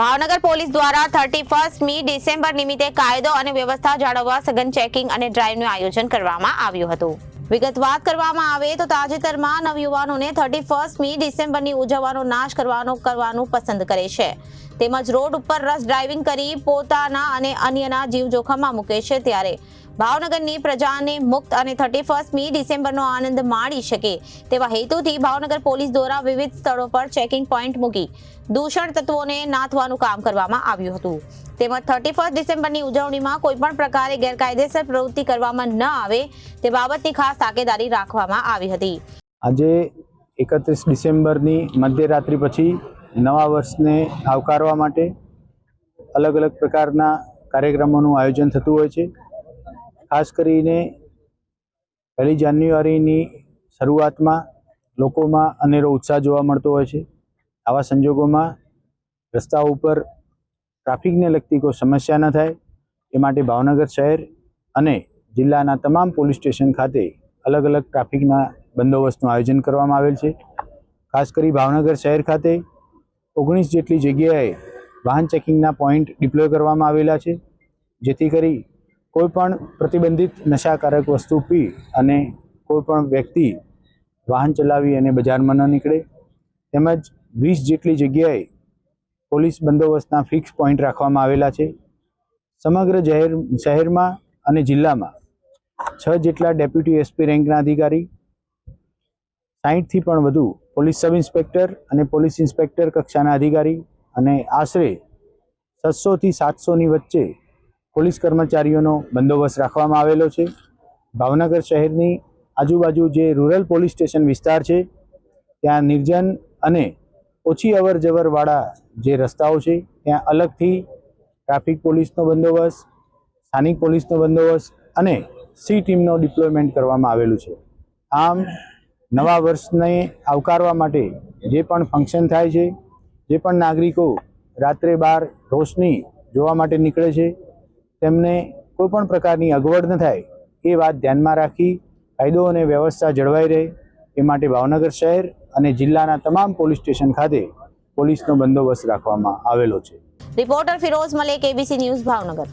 Bhavnagar police દ્વારા thirty ફર્સ્ટમી December નિમિત્તે કાયદો અને વ્યવસ્થા જાળવવા સઘન ચેકિંગ અને ડ્રાઇવનું આયોજન કરવામાં આવ્યું હતું. વિગત વાત કરવામાં આવે તો તાજેતરમાં નવયુવાનોને થર્ટી ફર્સ્ટમી ડિસેમ્બરની ઉજવવાનો નાશ કરવાનો કરવાનું પસંદ કરે છે. તેમજ રોડ ઉપર રસ ડ્રાઇવિંગ કરી પોતાના અને અન્યના જીવ જોખમમાં મૂકે છે ત્યારે ભાવનગરની પ્રજાને મુક્ત અને થર્ટી ફર્સ્ટમી ડિસેમ્બરનો આનંદ માણી શકે તેવા હેતુથી ભાવનગર પોલીસ દ્વારા વિવિધ સ્થળો પર ચેકિંગ પોઈન્ટ મૂકી દૂષણ તત્વોને નાથવાનું કામ કરવામાં આવ્યું હતું. તેમજ થર્ટી ફર્સ્ટ ડિસેમ્બરની ઉજવણીમાં કોઈપણ પ્રકારે ગેરકાયદેસર પ્રવૃત્તિ કરવામાં ન આવે તે બાબતની ખાસ તાકેદારી રાખવામાં આવી હતી. આજે એકત્રીસ ડિસેમ્બરની મધ્યરાત્રિ પછી નવા વર્ષને આવકારવા માટે અલગ અલગ પ્રકારના કાર્યક્રમોનું આયોજન થતું હોય છે. ખાસ કરીને પહેલી જાન્યુઆરીની શરૂઆતમાં લોકોમાં અનેરો ઉત્સાહ જોવા મળતો હોય છે. આવા સંજોગોમાં રસ્તા ઉપર ટ્રાફિકને લગતી કોઈ સમસ્યા ન થાય. એ માટે ભાવનગર શહેર અને જિલ્લાના તમામ પોલીસ સ્ટેશન ખાતે અલગ અલગ ટ્રાફિકના બંદોબસ્તનું આયોજન કરવામાં આવેલ છે. ખાસ કરી ભાવનગર શહેર ખાતે ઓગણીસ જેટલી જગ્યાએ વાહન ચેકિંગના પોઈન્ટ ડિપ્લોય કરવામાં આવેલા છે, જેથી કરી કોઈપણ પ્રતિબંધિત નશાકારક વસ્તુ પી અને કોઈપણ વ્યક્તિ વાહન ચલાવી અને બજારમાં ન નીકળે. તેમજ વીસ જેટલી જગ્યાએ પોલીસ બંદોબસ્તના ફિક્સ પોઈન્ટ રાખવામાં આવેલા છે. સમગ્ર જાહેર, શહેરમાં અને જિલ્લામાં છ જેટલા ડેપ્યુટી એસપી રેન્કના અધિકારી સાહીઠથી પણ વધુ પોલીસ સબ ઇન્સ્પેક્ટર અને પોલીસ ઇન્સ્પેક્ટર કક્ષાના અધિકારી અને આશરે છસોથી સાતસોની વચ્ચે પોલીસ કર્મચારીઓનો બંદોબસ્ત રાખવામાં આવેલો છે. ભાવનગર શહેરની આજુબાજુ જે રૂરલ પોલીસ સ્ટેશન વિસ્તાર છે, ત્યાં નિર્જન અને ઓછી અવર જવરવાળા જે રસ્તાઓ છે, ત્યાં અલગથી ટ્રાફિક પોલીસનો બંદોબસ્ત, સ્થાનિક પોલીસનો બંદોબસ્ત અને સી ટીમનો ડિપ્લોયમેન્ટ કરવામાં આવેલું છે. આમ નવા વર્ષને આવકારવા માટે જે પણ ફંક્શન થાય છે, જે પણ નાગરિકો રાત્રે બાર રોશની જોવા માટે નીકળે છે, તેમને કોઈ પણ પ્રકારની અગવડ ન થાય એ વાત ધ્યાનમાં રાખી કાયદો અને વ્યવસ્થા જળવાઈ રહે એ માટે ભાવનગર શહેર અને જિલ્લાના તમામ પોલીસ સ્ટેશન ખાતે પોલીસનો બંદોબસ્ત રાખવામાં આવેલો છે. Reporter Firoz Malek ABC news Bhavnagar.